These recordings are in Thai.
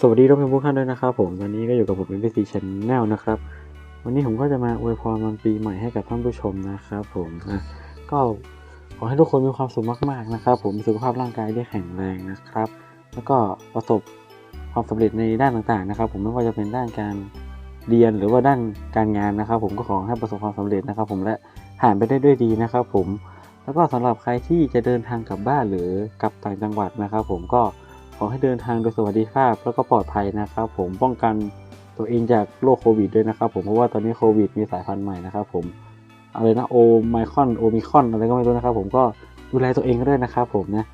สวัสดีท่านผู้ชมทุกท่านด้วยนะครับผมวันนี้ก็อยู่กับผม MPC Channel นะครับ วันนี้ผมก็จะมาอวยพรวันปีใหม่ให้กับท่านผู้ชมนะครับผมนะก็ขอให้ทุกคนมีความสุขมากๆนะครับผมมีสุขภาพร่างกายที่แข็งแรงนะครับ แล้วก็ประสบความสำเร็จในด้านต่างๆนะครับ ผมไม่ว่าจะเป็นด้านการเรียนหรือว่าด้านการงานนะครับ ผมก็ขอให้ประสบความสำเร็จนะครับ ผมและผ่านไปได้ด้วยดีนะครับ ผมแล้วก็สำหรับใครที่จะเดินทางกลับบ้านหรือกลับต่างจังหวัดนะครับ ผมก็ ขอให้เดินทางโดยสวัสดิภาพแล้วก็ปลอดภัยนะครับ ผมป้องกันตัวเองจากโรคโควิดด้วยนะครับ ผมเพราะว่าตอนนี้โควิดมีสายพันธุ์ใหม่นะครับ ผมอะไรนะโอไมคอนโอมิคอนอะไรก็ไม่รู้นะครับ ผมก็ดูแลตัวเองด้วยนะครับผมนะ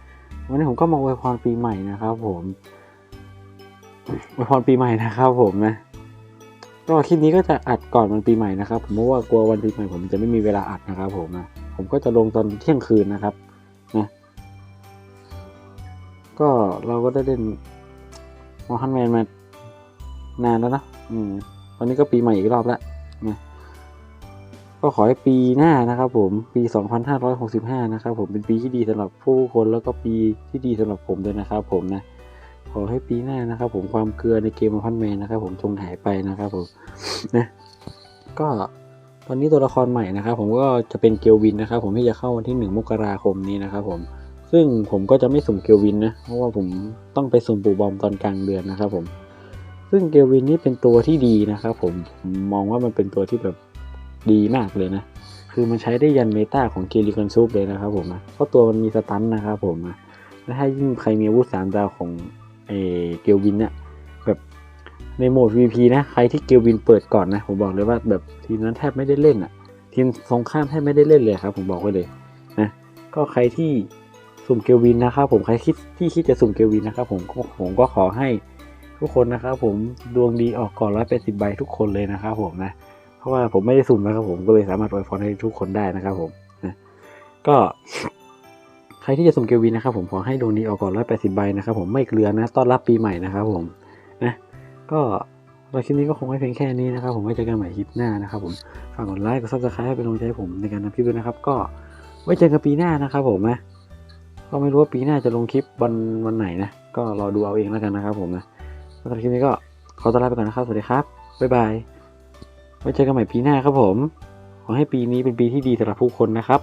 วันนี้ผมก็มาอวยพรปีใหม่นะครับ ผมอวยพรปีใหม่นะครับ ผมนะก็คลิปนี้ก็จะอัดก่อนวันปีใหม่นะครับ ผมเพราะว่ากลัววันปีใหม่ผมจะไม่มีเวลาอัดนะครับ ผมนะผมก็จะลงตอนเที่ยงคืนนะครับ ก็เราก็ได้เล่นมอฮันแมนมานานแล้วนะอืมตอนนี้ก็ปีใหม่อีกรอบแล้วนะก็ขอให้ปีหน้านะครับผมปี 2565 นะครับผมเป็นปีที่ดีสำหรับผู้คนแล้วก็ปีที่ดีสำหรับผมด้วยนะครับผมนะขอให้ปีหน้านะครับ ผมความเกลือในเกมมอฮันแมนนะครับ ผมจงหายไปนะครับผมนะก็ตอนนี้ตัวละครใหม่นะครับ ผมก็จะเป็นเกลวินนะครับ ผมที่จะเข้าวันที่ 1 มกราคมนี้นะครับ ผม ซึ่งผมก็จะไม่สุ่มเกลวินนะ เพราะว่าผมต้องไปสุ่มปูบอมตอนกลางเดือนนะครับผม ซึ่งเกลวินนี่เป็นตัวที่ดีนะครับผมผมมองว่ามันเป็นตัวที่แบบดีมากเลยนะ คือมันใช้ได้ยันเมตาของเกลิคอนซูปเลยนะครับผมนะเพราะตัวมันมีสตันนะครับผมนะและถ้ายิ่งใครมีอาวุธสามดาวของเอเกลวินเนี่ยแบบในโหมด VP นะใครที่เกลวินเปิดก่อนนะ ผมบอกเลยว่าแบบทีมนั้นแทบไม่ได้เล่นอะทีมสงข้ามแทบไม่ได้เล่นเลยครับ ผมบอกไว้เลยนะก็ใครที่ สุ่มเกลวินนะครับผมใครคิดที่คิดจะสุ่มเกลวินนะครับผมผมก็ขอให้ทุกคนนะครับผมดวงดีออกก่อนร้อยแปดสิบใบทุกคนเลยนะครับผมนะเพราะว่าผมไม่ได้สุ่มนะครับผมก็เลยสามารถอวยพรให้ทุกคนได้นะครับผมนะก็ใครที่จะสุ่มเกลวินนะครับผมขอให้ดวงดีออกก่อนร้อยแปดสิบใบนะครับผมไม่เกลือนะต้อนรับปีใหม่นะครับผมนะก็เราคลิปนี้ก็คงไม่เพียงแค่นี้นะครับผมไว้เจอกันใหม่คลิปหน้านะครับผมฝากกดไลค์กดซับสไครต์ให้เป็นกำลังใจให้ผมในการทำคลิปด้วยนะครับ ก็ไว้เจอกันปีหน้านะครับผมนะ ก็ไม่รู้ว่าปีหน้าจะลงคลิปวันวันไหนนะ ก็รอดูเอาเองแล้วกันนะครับผมนะสำหรับคลิปนี้ก็ขอตัวลาไปก่อนนะครับ สวัสดีครับ บ๊ายบาย ไว้เจอกันใหม่ปีหน้าครับผม ขอให้ปีนี้เป็นปีที่ดีสำหรับผู้คนนะครับ